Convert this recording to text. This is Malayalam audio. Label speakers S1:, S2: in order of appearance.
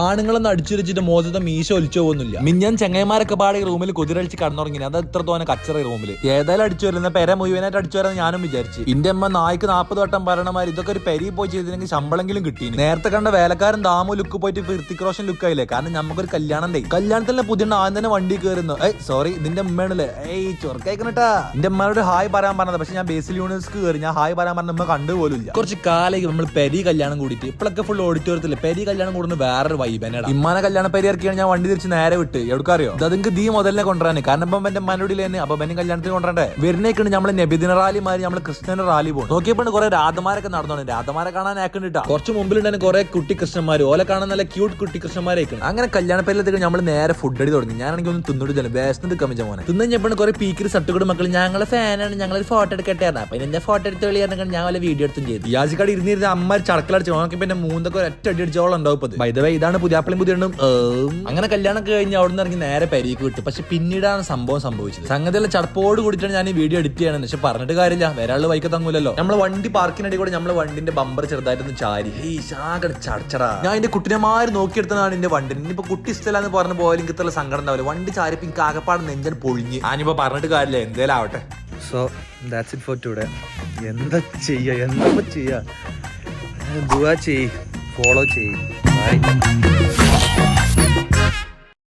S1: ആണുങ്ങളൊന്നും അടിച്ചുരച്ചിട്ട് മോശത്തെ മീശ ഒലിച്ചു പോകുന്നില്ല. മിഞ്ഞൻ ചെങ്ങന്മാരൊക്കെ പാടെ ഈ റൂമിൽ കുതിരടിച്ച് കടന്നുറങ്ങി അത് എത്ര തോന്നെ കച്ചറ ഈ റൂമിൽ ഏതായാലും അടിച്ചു വരുന്ന പെര മുഴുവനായിട്ട് അടിച്ചു വരാൻ ഞാനും വിചാരിച്ചു. ഇന്റെ അമ്മ നായ്ക്ക് നാൽപ്പത് വട്ടം പറയണമാര് ഇതൊക്കെ ഒരു പെരി പോയി ചെയ്തില്ലെങ്കിൽ ശമ്പളെങ്കിലും കിട്ടി നേരത്തെ കണ്ട വേലക്കാരൻ ദാമു ലുക്ക് പോയിട്ട് ഋത്തിക് റോഷൻ ലുക്ക് ആയില്ലേ? കാരണം നമുക്കൊരു കല്യാണം ഉണ്ടായി. കല്യാണത്തിൽ പുതിയ ആദ്യം തന്നെ വണ്ടി കയറുന്നു ഏയ് സോറി നിന്റെ അമ്മയാണല്ലേ ഏയ് ചൊറുക്കയക്കണട്ടാ. എന്റെ അമ്മയോട് ഹായ് പറയാൻ പറഞ്ഞത്. പക്ഷെ ഞാൻ ബേസിൽ യൂണിവേഴ്സിറ്റി കയറി ഞാൻ ഹായ് പറയാൻ പറഞ്ഞ അമ്മ കണ്ടുപോലും ഇല്ല കുറച്ച് കാലം നമ്മൾ പെരി കല്യാണം കൂടിയിട്ട് ഇപ്പോഴൊക്കെ ഫുൾ ഓഡിറ്റോറിയത്തിൽ പെരി കല്യാണം കൂടുന്ന വേറൊരു വൈബ് തന്നെയാണ് ഇമ്മാനെ കല്യാണ പെരി ഇറക്കിയാണ് ഞാൻ വണ്ടി തിരിച്ച് നേരെ വിട്ട്. എവിടെക്കറിയോ? അതെനിക്ക് ദീ മുതലിനെ കൊണ്ടുവരാൻ കാരണം ഇപ്പം എന്റെ മനോടി തന്നെ. അപ്പൊ എന്നെ കല്യാണത്തിന് കൊണ്ടുവരണ്ടേ? വരുന്നേക്കാണ് നമ്മൾ നബിദിന റാലി മാറി നമ്മൾ കൃഷ്ണന് റാലി പോകും. നോക്കിയപ്പോൾ കുറെ രാധമാരൊക്കെ നടന്നോണ്ട്. രാധമാരെ കാണാൻ ആക്കണ്ടിട്ടാ കുറച്ച് മുമ്പിലുണ്ടായിരുന്നു കുറെ കുട്ടി കൃഷ്ണന്മാർ ഓലെ കാണാൻ നല്ല ക്യൂട്ട് കുട്ടി കൃഷ്ണന്മാരേക്കാണ് അങ്ങനെ കല്യാണ പേരിലത്തേക്ക് നമ്മൾ നേരെ ഫുഡ് അടി തുടങ്ങി. ഞാനാണെങ്കിൽ ഒന്ന് തിന്നിട്ട് വേസ്റ്റ് കമ്മിച്ച മോനെ. തിന്നു കഴിഞ്ഞപ്പോൾ കുറെ പീക്കിരി സട്ടുകൂടെ മക്കൾ ഞങ്ങളെ ഫാനാണ് ഞങ്ങൾ ഫോട്ടോ എടുക്കട്ടെ അപ്പൊ എന്റെ ഫോട്ടോ എടുത്ത് കളിയാണെങ്കിൽ ഞാൻ വല്ല വീഡിയോ എടുത്തും ചെയ്തു. യാജിക്കാട് ഇരുന്നിരുന്ന അമ്മ ചടക്കലടിച്ച്. നോക്കി പിന്നെ മൂന്നൊക്കെ ഒറ്റ അടി അടിച്ചോളം ഉണ്ടാവും ഇപ്പൊ ബൈദവേ ഇതാണ് പുതിയാപ്പിളും പുതിയണ്ണും. അങ്ങനെ കല്യാണം കഴിഞ്ഞ് അവിടെ നിന്ന് ഇറങ്ങി നേരെ പരിക്ക് വിട്ടു. പക്ഷെ പിന്നീടാണ് സംഭവം സംഭവിച്ചത്. സംഗതിയുള്ള ചടപ്പോട് കൂടിയിട്ടാണ് ഞാൻ ഈ വീഡിയോ എഡിറ്റ് ചെയ്യണം പക്ഷെ പറഞ്ഞിട്ട് കാര്യമില്ല. വേറെ വൈക്ക് തങ്ങൂലല്ലോ. നമ്മളെ വണ്ടി പാർക്കിനടി കൂടെ നമ്മളെ വണ്ടിന്റെ ബമ്പർ ചെറുതായിട്ടൊന്ന് ചാരി. ശാകട ചടച്ചടാ ഞാൻ എന്റെ കുട്ടിനെമാര് നോക്കിയെടുത്തതാണ് എന്റെ വണ്ടി. ഇനിയിപ്പോ കുട്ടി ഇഷ്ടമല്ലാന്ന് പറഞ്ഞ പോലെ എനിക്ക് ഇത്ര സങ്കടം ഉണ്ടാവില്ല. വണ്ടി ചാരിപ്പോ എനിക്ക് ആകപ്പാട് നെഞ്ചൻ പൊളിഞ്ഞ്. ഞാനിപ്പോ പറഞ്ഞിട്ട് കാര്യമില്ല. എന്തേലും ആവട്ടെ.
S2: So that's it for today എന്താ ചെയ്യുക എന്താ ചെയ്യുക ദുവാ ചെയ് ഫോളോ ചെയ് ബൈ